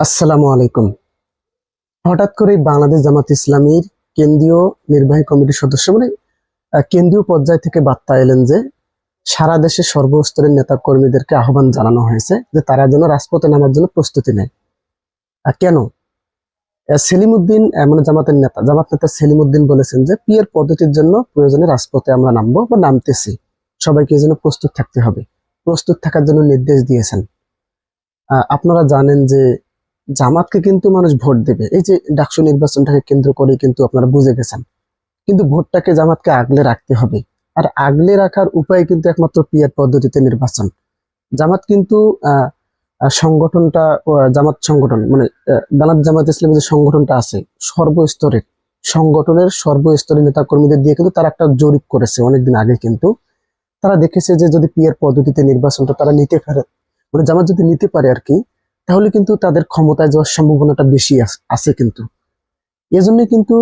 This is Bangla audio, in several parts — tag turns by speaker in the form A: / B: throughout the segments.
A: আসসালামু আলাইকুম। হঠাৎ করে বাংলাদেশ জামাত ইসলামীর কেন্দ্রীয় নির্বাহী কমিটির সদস্য মানে কেন্দ্রীয় পর্যায় থেকে বার্তা এলেন যে, সারা দেশের সর্বস্তরের নেতা কর্মীদেরকে আহ্বান জানানো হয়েছে যে তারা যেন রাজপথে নামার জন্য প্রস্তুতি নেয়। কেন? সেলিম উদ্দিন মানে জামাতের নেতা, জামাত নেতা সেলিম উদ্দিন বলেছেন যে পিয়ের পদ্ধতির জন্য প্রয়োজনে রাজপথে আমরা নামবো বা নামতেছি। সবাইকে জন্য প্রস্তুত থাকতে হবে। প্রস্তুত থাকার জন্য নির্দেশ দিয়েছেন। আপনারা জানেন যে জামাতকে কিন্তু মানুষ ভোট দেবে। এই যে ডাকসু নির্বাচনটাকে কেন্দ্র করে কিন্তু আপনারা বুঝে গেছেন। কিন্তু ভোটটাকে জামাতকে আগলে রাখতে হবে। আর আগলে রাখার উপায় কিন্তু একমাত্র পিয়ার পদ্ধতিতে নির্বাচন। জামাত কিন্তু সংগঠনটা জামাত সংগঠন মানে বাংলাদেশ জামাত ইসলামের যে সংগঠনটা আছে সর্বস্তরের সংগঠনের সর্বস্তরের নেতা কর্মীদের দিয়ে কিন্তু তারা একটা জরিপ করেছে অনেকদিন আগে কিন্তু। তারা দেখেছে যে যদি পিয়ার পদ্ধতিতে নির্বাচনটা তারা নিতে পারে মানে জামাত যদি নিতে পারে আর কি তাহলে কিন্তু তাদের ক্ষমতায় যাওয়ার সম্ভাবনাটা বেশি আছে কিন্তু। এজন্য কিন্তু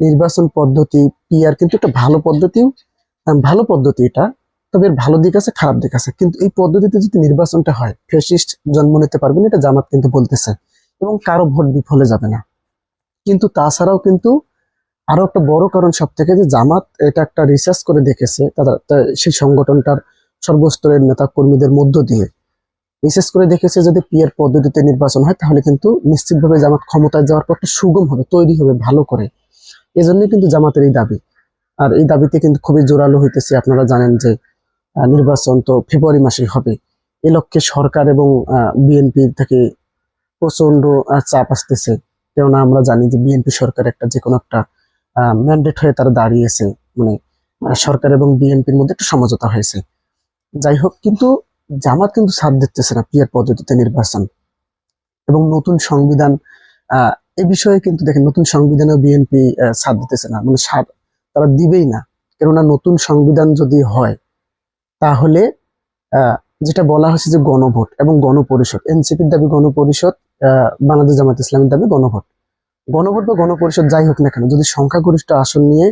A: নির্বাচন পদ্ধতি পিআর কিন্তু একটা ভালো পদ্ধতি ভালো পদ্ধতি এটা। তবে এর ভালো দিক আছে, খারাপ দিক আছে। কিন্তু এই পদ্ধতিতে যদি নির্বাচনটা হয় ফেসিস্ট জন্ম নিতে পারবেন এটা জামাত কিন্তু বলতেছে। এবং কারও ভোট বিফলে যাবে না। কিন্তু তাছাড়াও কিন্তু আরও একটা বড় কারণ সব থেকে যে জামাত এটা একটা রিসার্চ করে দেখেছে, তারা সেই সংগঠনটার সর্বস্তরের নেতা কর্মীদের মধ্য দিয়ে। বিশেষ করে দেখেছে যদি পিয়ার পদ্ধতিতে নির্বাচন হয়, তাহলে কিন্তু নিশ্চিতভাবে জামাত ক্ষমতায় যাওয়ার পথটা সুগম হবে, তৈরি হবে ভালো করে। এজন্যই কিন্তু জামাতের এই দাবি। আর এই দাবিতে কিন্তু খুবই জোরালো হইতেছে, আপনারা জানেন যে নির্বাচন তো ফেব্রুয়ারি মাসেই হবে। এ লক্ষ্যে সরকার এবং বিএনপি থেকে প্রচণ্ড চাপ আসতেছে। কেননা আমরা জানি যে বিএনপি সরকার একটা যে কোনো একটা ম্যান্ডেট হয়ে তারা দাঁড়িয়েছে। মানে সরকার এবং বিএনপির মধ্যে একটা সমঝোতা হয়েছে। যাই হোক, কিন্তু জামাত কিন্তু সাথ দিতেছে না পিয়ার পদ্ধতিতে নির্বাচন। এবং নতুন সংবিধান এ বিষয়ে কিন্তু দেখেন নতুন সংবিধানেও বিএনপি সাথ দিতেছে না। মানে সাথ তারা দিবেই না। কেননা নতুন সংবিধান যদি হয়, তাহলে যেটা বলা হয়েছে যে গণভোট এবং গণপরিষদ। এনসিপির দাবি গণপরিষদ বাংলাদেশ জামাত ইসলামের দাবি গণভোট। গণভোট বা গণপরিষদ যাই হোক না কেন, যদি সংখ্যাগরিষ্ঠ আসন নিয়ে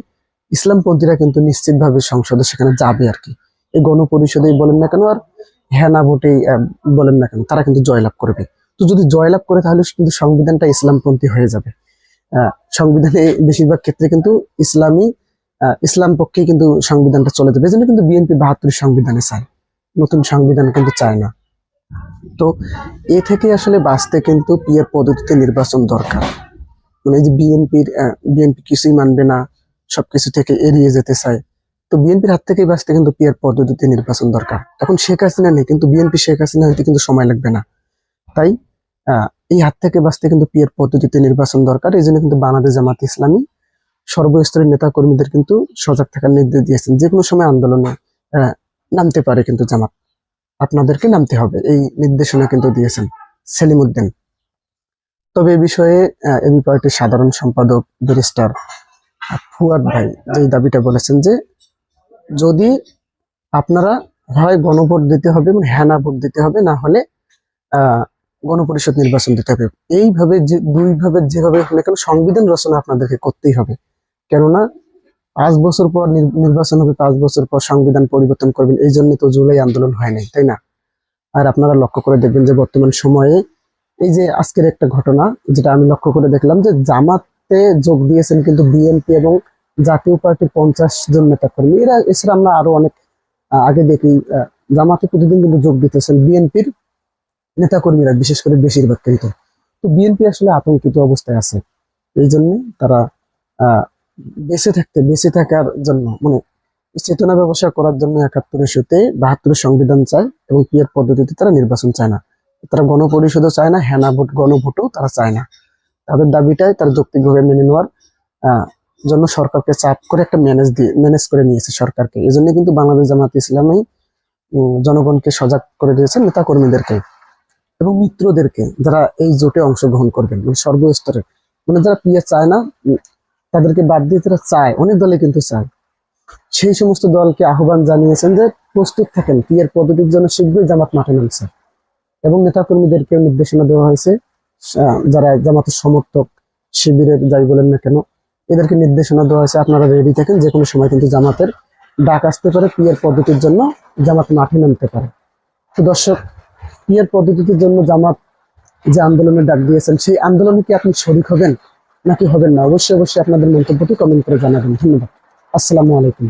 A: ইসলামপন্থীরা কিন্তু নিশ্চিতভাবে সংসদে সেখানে যাবে আর কি। এই গণপরিষদেই বলেন না কেন, আর হ্যাঁ না ভোটেই বলেন না কেন, তারা কিন্তু জয়লাভ করবে। তো যদি জয়লাভ করে, তাহলে কিন্তু সংবিধানটা ইসলামপন্থী হয়ে যাবে। সংবিধানে বেশিরভাগ ক্ষেত্রে কিন্তু ইসলামী ইসলাম পক্ষেই কিন্তু সংবিধানটা চলে যাবে। এই কিন্তু বিএনপি বাহাত্তর সংবিধানে চায়। নতুন সংবিধান কিন্তু চায় না। তো এ থেকে আসলে বাঁচতে কিন্তু পিয়ার পদ্ধতিতে নির্বাচন দরকার। মানে এই যে বিএনপির বিএনপি কিছুই মানবে না, সবকিছু থেকে এড়িয়ে যেতে চায়। তো বিএনপির হাত থেকেই বাঁচতে কিন্তু পিয়ার পদ্ধতিতে নির্বাচন দরকার। এখন শেখ হাসিনা নেই, কিন্তু বিএনপি শেখ হাসিনা হইতে কিন্তু সময় লাগবে না। তাই এই হাত থেকে বাঁচতে কিন্তু পিয়ার পদ্ধতিতে নির্বাচন দরকার। এই জন্য কিন্তু বাংলাদেশ জামাত ইসলামী সর্বস্তরের নেতা কর্মীদের কিন্তু সজাগ থাকার নির্দেশ দিয়েছেন। যে কোনো সময় আন্দোলনে নামতে পারে কিন্তু জামাত। আপনাদেরকে নামতে হবে, এই নির্দেশনা কিন্তু দিয়েছেন সেলিম উদ্দিন তবে এই বিষয়ে এবি পার্টির সাধারণ সম্পাদক ব্যারিস্টার ফুয়াদ ভাই যে দাবিটা বলেছেন যে যদি আপনারা হয় গণভোট দিতে হবে মানে হ্যানা ভোট দিতে হবে, না হলে গণপরিষদ নির্বাচন দিতে হবে। এইভাবে যে, দুইভাবে যেভাবে হলে কেন সংবিধান রচনা আপনাদেরকে করতেই হবে। কেননা, পাঁচ বছর পর নির্বাচন হবে, পাঁচ বছর পর সংবিধান পরিবর্তন করবেন, এই জন্য তো জুলাই আন্দোলন হয় নাই, তাই না? আর আপনারা লক্ষ্য করে দেখবেন যে বর্তমান সময়ে এই যে আজকের একটা ঘটনা, যেটা আমি লক্ষ্য করে দেখলাম যে জামাতে যোগ দিয়েছেন কিন্তু বিএনপি এবং জাতীয় পার্টির পঞ্চাশ জন নেতা কর্মী। এরা এছাড়া আমরা আরও অনেক আগে দেখি জামাতে প্রতিদিন কিন্তু যোগ দিতেছেন বিএনপির নেতা কর্মীরা, বিশেষ করে বেশিরভাগ কিন্তু। তো বিএনপি আসলে আতঙ্কিত অবস্থায় আছে। এই জন্য তারা বেঁচে থাকতে, বেঁচে থাকার জন্য মানে চেতনা ব্যবসা করার জন্য একাত্তরের সাথে বাহাত্তরের সংবিধান চায় এবং পিয়ার পদ্ধতিতে তারা নির্বাচন চায় না। তারা গণপরিষদও চায় না, হেনা ভোট, গণভোটও তারা চায় না। তাদের দাবিটাই তারা যৌক্তিকভাবে মেনে নেওয়ার জন্য সরকারকে চাপ করে একটা ম্যানেজ দিয়ে ম্যানেজ করে নিয়েছে সরকারকে। এই জন্য কিন্তু বাংলাদেশ জামাত ইসলামী জনগণকে সজাগ করে দিয়েছে নেতা কর্মীদেরকে এবং মিত্রদেরকে যারা এই জোটে অংশগ্রহণ করবেন মানে সর্বস্তরের। মানে যারা পিয়া চায় না তাদেরকে বাদ দিয়ে যারা চায়, অনেক দলে কিন্তু চায়। সেই সমস্ত দলকে আহ্বান জানিয়েছেন যে প্রস্তুত থাকেন, পিয়ার পদ্ধতির জন্য শীঘ্রই জামাত মাঠে নামছে। এবং নেতাকর্মীদেরকে নির্দেশনা দেওয়া হয়েছে যারা জামাতের সমর্থক শিবিরের, যাই বলেন না কেন এদেরকে নির্দেশনা দেওয়া হয়েছে, আপনারা রেডি থাকেন যে কোনো সময় কিন্তু জামাতের ডাক আসতে পারে, পিয়ার পদ্ধতির জন্য জামাত মাঠে নামতে পারে। তো দর্শক, পিয়ার পদ্ধতির জন্য জামাত যে আন্দোলনের ডাক দিয়েছেন, সেই আন্দোলনে কি আপনি শরিক হবেন, নাকি হবেন না? অবশ্যই অবশ্যই আপনাদের মন্তব্যটি কমেন্ট করে জানাবেন। ধন্যবাদ। আসসালামু আলাইকুম।